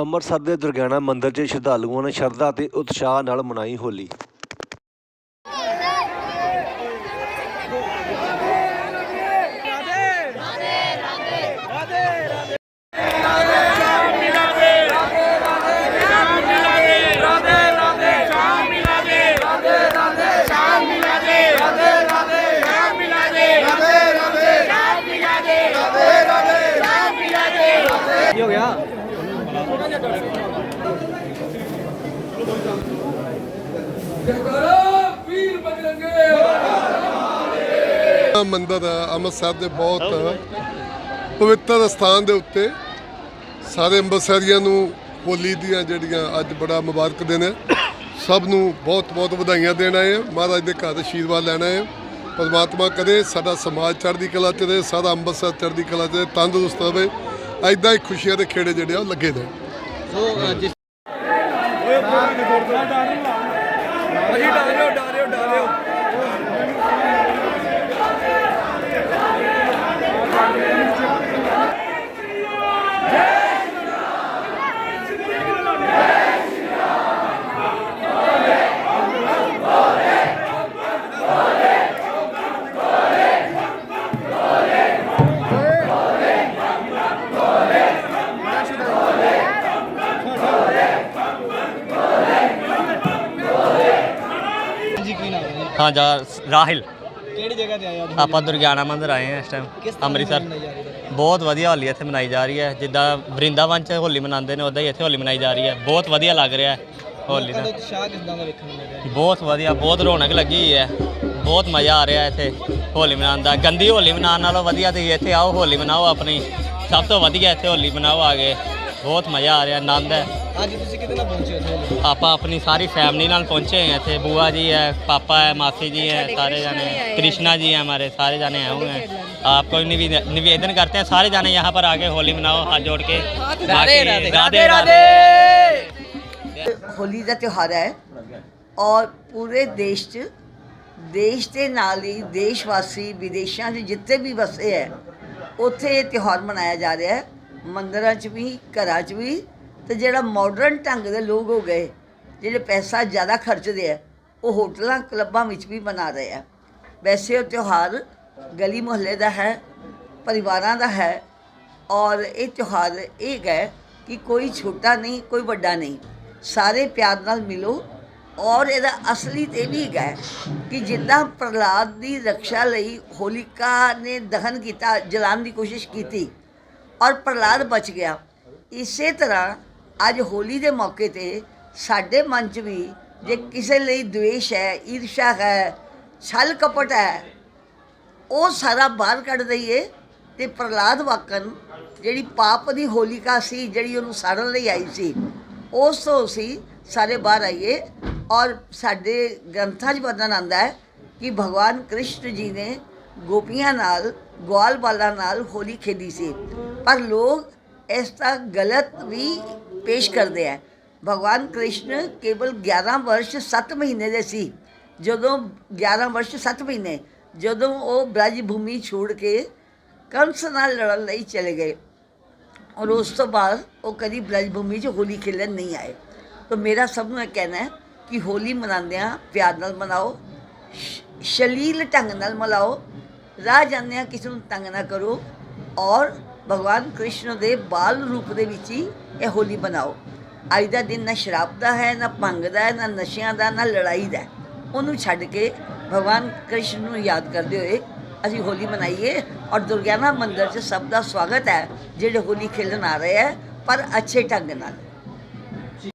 ਅੰਮ੍ਰਿਤਸਰ ਦੇ ਦੁਰਗਿਆਣਾ ਮੰਦਿਰ 'ਚ ਸ਼ਰਧਾਲੂਆਂ ਨੇ ਸ਼ਰਧਾ ਤੇ ਉਤਸ਼ਾਹ ਨਾਲ ਮਨਾਈ ਹੋਲੀ। ਮੰਦਰ ਅੰਮ੍ਰਿਤਸਰ ਦੇ ਬਹੁਤ ਪਵਿੱਤਰ ਸਥਾਨ ਦੇ ਉੱਤੇ। ਸਾਰੇ ਅੰਮ੍ਰਿਤਸਰੀਆਂ ਨੂੰ ਹੋਲੀ ਦੀਆਂ ਜਿਹੜੀਆਂ ਅੱਜ ਬੜਾ ਮੁਬਾਰਕ ਦਿਨ ਹੈ, ਸਭ ਨੂੰ ਬਹੁਤ ਬਹੁਤ ਵਧਾਈਆਂ ਦੇਣ ਆਏ ਹਾਂ। ਮਹਾਰਾਜ ਦੇ ਘਰ ਆਸ਼ੀਰਵਾਦ ਲੈਣਾ ਆਏ ਪਰਮਾਤਮਾ ਕਰੇ, ਸਾਡਾ ਸਮਾਜ ਚੜ੍ਹਦੀ ਕਲਾ ਚ ਰਹੇ, ਸਾਰਾ ਅੰਮ੍ਰਿਤਸਰ ਚੜ੍ਹਦੀ ਕਲਾ ਚ ਤੰਦਰੁਸਤ ਰਹੇ। ਐਦਾਂ ਹੀ ਖੁਸ਼ੀਆਂ ਦੇ ਖੇੜੇ ਜਿਹੜੇ ਆ ਉਹ ਲੱਗੇ ਨੇ। ਸੋ ਅਜੀ ਡਾਲਿਓ ਡਾਲਿਓ ਡਾਲਿਓ ਜੀ ਕੀ ਨਾਮ ਹੈ ਜੀ? ਰਾਹਿਲ। ਕਿਹੜੀ ਜਗ੍ਹਾ ਤੇ ਆਏ ਅੱਜ? ਆਪਾਂ ਦੁਰਗਿਆਣਾ ਮੰਦਿਰ ਆਏ ਹਾਂ ਇਸ ਟਾਈਮ ਅੰਮ੍ਰਿਤਸਰ। ਬਹੁਤ ਵਧੀਆ ਹੋਲੀ ਇੱਥੇ ਮਨਾਈ ਜਾ ਰਹੀ ਹੈ। ਜਿੱਦਾਂ ਵਰਿੰਦਾਵਨ 'ਚ ਹੋਲੀ ਮਨਾਉਂਦੇ ਨੇ ਉਦਾਂ ਹੀ ਇੱਥੇ ਹੋਲੀ ਮਨਾਈ ਜਾ ਰਹੀ ਹੈ। ਬਹੁਤ ਵਧੀਆ ਲੱਗ ਰਿਹਾ ਹੈ ਹੋਲੀ ਦਾ। ਦਾ ਉਤਸ਼ਾਹ ਕਿਦਾਂ ਦਾ ਵੇਖਣ ਨੂੰ ਮਿਲ ਰਿਹਾ? ਹੈ ਬਹੁਤ ਵਧੀਆ ਬਹੁਤ ਰੌਣਕ ਲੱਗੀ ਹੋਈ ਹੈ। ਬਹੁਤ ਮਜ਼ਾ ਆ ਰਿਹਾ ਇੱਥੇ ਹੋਲੀ ਮਨਾਉਣ ਦਾ। ਗੰਦੀ ਹੋਲੀ ਮਨਾਉਣ ਨਾਲੋਂ ਵਧੀਆ ਤੁਸੀਂ ਇੱਥੇ ਆਓ ਹੋਲੀ ਮਨਾਓ ਆਪਣੀ। ਸਭ ਤੋਂ ਵਧੀਆ ਇੱਥੇ ਹੋਲੀ ਮਨਾਓ ਆ ਕੇ। ਬਹੁਤ ਮਜ਼ਾ ਆ ਰਿਹਾ ਆਨੰਦ ਹੈ। ਅੱਜ ਤੁਸੀਂ ਕਿਤੇ ਨਾਲ ਪਹੁੰਚੇ ਹੋ ਇੱਥੇ? ਆਪਾਂ ਆਪਣੀ ਸਾਰੀ ਫੈਮਿਲੀ ਨਾਲ ਪਹੁੰਚੇ हैं ਇੱਥੇ बुआ जी है पापा है मासी जी हैं सारे जाने कृष्णा जी हैं हमारे सारे जाने आए हुए हैं आपको निवेदन निवेदन करते हैं सारे जाने यहाँ पर आके होली मनाओ हाथ जोड़ के बाकी राधे राधे ਹੋਲੀ ਦਾ ਤਿਉਹਾਰ ਹੈ ਔਰ ਪੂਰੇ ਦੇਸ਼ 'ਚ ਦੇਸ਼ ਦੇ ਨਾਲ ਹੀ ਦੇਸ਼ ਵਾਸੀ ਵਿਦੇਸ਼ਾਂ 'ਚ ਜਿੱਥੇ ਵੀ ਵਸੇ ਹੈ ਉੱਥੇ ਇਹ ਤਿਉਹਾਰ ਮਨਾਇਆ ਜਾ ਰਿਹਾ ਹੈ ਮੰਦਿਰਾਂ 'ਚ ਵੀ ਘਰਾਂ 'ਚ ਵੀ ਤੇ ਜਿਹੜਾ ਮਾਡਰਨ ਢੰਗ ਦੇ ਲੋਕ ਹੋ ਗਏ, ਜਿਹੜੇ ਪੈਸਾ ਜ਼ਿਆਦਾ ਖਰਚਦੇ ਆ, ਉਹ ਹੋਟਲਾਂ, ਕਲੱਬਾਂ ਵਿੱਚ ਵੀ ਮਨਾ ਰਹੇ ਆ। ਵੈਸੇ ਉਹ ਤਿਉਹਾਰ ਗਲੀ ਮੁਹੱਲੇ ਦਾ ਹੈ, ਪਰਿਵਾਰਾਂ ਦਾ ਹੈ, ਔਰ ਇਹ ਤਿਉਹਾਰ ਇਹ ਹੈ ਕਿ ਕੋਈ ਛੋਟਾ ਨਹੀਂ, ਕੋਈ ਵੱਡਾ ਨਹੀਂ। ਸਾਰੇ ਪਿਆਰ ਨਾਲ ਮਿਲੋ, ਔਰ ਇਹਦਾ ਅਸਲੀ ਤੇ ਵੀ ਹੈ ਕਿ ਜਿੱਦਾਂ ਪ੍ਰਹਲਾਦ ਦੀ ਰੱਖਿਆ ਲਈ ਹੋਲਿਕਾ ਨੇ ਦਹਨ ਕੀਤਾ, ਜਲਾਉਣ ਦੀ ਕੋਸ਼ਿਸ਼ ਕੀਤੀ, ਔਰ ਪ੍ਰਹਲਾਦ ਬਚ ਗਿਆ। ਇਸੇ ਤਰ੍ਹਾਂ ਅੱਜ ਹੋਲੀ ਦੇ ਮੌਕੇ ਤੇ ਸਾਡੇ ਮਨ 'ਚ ਵੀ ਜੇ ਕਿਸੇ ਲਈ ਦੁਸ਼ ਹੈ ਈਰਸ਼ਾ ਹੈ ਛਲ ਕਪਟ ਹੈ ਉਹ ਸਾਰਾ ਬਾਹਰ ਕੱਢ ਦਈਏ ਤੇ ਪ੍ਰਲਾਦ ਵਾਕਨ ਜਿਹੜੀ ਪਾਪ ਦੀ ਹੋਲਿਕਾ ਸੀ ਜਿਹੜੀ ਉਹਨੂੰ ਸਾੜਨ ਲਈ ਆਈ ਸੀ ਉਸ ਤੋਂ ਅਸੀਂ ਸਾਰੇ ਬਾਹਰ ਆਈਏ ਔਰ ਸਾਡੇ ਗ੍ਰੰਥਾਂ 'ਚ ਬਦਨ ਆਂਦਾ ਹੈ ਕਿ ਭਗਵਾਨ ਕ੍ਰਿਸ਼ਨ ਜੀ ਨੇ ਗੋਪੀਆਂ ਨਾਲ ਗੋਲ ਬਾਲਾਂ ਨਾਲ ਹੋਲੀ ਖੇਡੀ ਸੀ। ਪਰ ਲੋਕ ਇਸ ਤਰ੍ਹਾਂ ਗਲਤ ਵੀ ਪੇਸ਼ ਕਰਦੇ ਆ। ਭਗਵਾਨ ਕ੍ਰਿਸ਼ਨ ਕੇਵਲ 11 ਵਰਸ਼ 7 ਮਹੀਨੇ ਦੇ ਸੀ। ਜਦੋਂ 11 ਵਰਸ਼ 7 ਮਹੀਨੇ, ਜਦੋਂ ਉਹ ਬ੍ਰਜ ਭੂਮੀ ਛੋੜ ਕੇ ਕੰਸ ਨਾਲ ਲੜਨ ਲਈ ਚਲੇ ਗਏ। ਔਰ ਉਸ ਤੋਂ ਬਾਅਦ ਉਹ ਕਦੀ ਬ੍ਰਜ ਭੂਮੀ 'ਚ ਹੋਲੀ ਖੇਲਣ ਨਹੀਂ ਆਏ। ਤਾਂ ਮੇਰਾ ਸਭ ਨੂੰ ਇਹ ਕਹਿਣਾ ਹੈ ਕਿ ਹੋਲੀ ਮਨਾਉਂਦਿਆਂ ਪਿਆਰ ਨਾਲ ਮਨਾਓ ਸ਼ਲੀਲ ਢੰਗ ਨਾਲ ਮਨਾਓ, ਰਾਹ ਜਾਂਦਿਆਂ ਕਿਸੇ ਨੂੰ ਤੰਗ ਨਾ ਕਰੋ ਔਰ ਭਗਵਾਨ ਕ੍ਰਿਸ਼ਨ ਦੇ ਬਾਲ ਰੂਪ ਦੇ ਵਿੱਚ ਹੀ ਇਹ ਹੋਲੀ ਮਨਾਓ। ਅੱਜ ਦਾ ਦਿਨ ਨਾ ਸ਼ਰਾਬ ਦਾ ਹੈ, ਨਾ ਭੰਗ ਦਾ ਹੈ, ਨਾ ਨਸ਼ਿਆਂ ਦਾ, ਨਾ ਲੜਾਈ ਦਾ ਉਹਨੂੰ ਛੱਡ ਕੇ ਭਗਵਾਨ ਕ੍ਰਿਸ਼ਨ ਨੂੰ ਯਾਦ ਕਰਦੇ ਹੋਏ ਅਸੀਂ ਹੋਲੀ ਮਨਾਈਏ ਔਰ ਦੁਰਗਿਆਨਾ ਮੰਦਿਰ 'ਚ ਸਭ ਦਾ ਸਵਾਗਤ ਹੈ, ਜਿਹੜੇ ਹੋਲੀ ਖੇਡਣ ਆ ਰਹੇ ਹੈ, ਪਰ ਅੱਛੇ ਢੰਗ ਨਾਲ।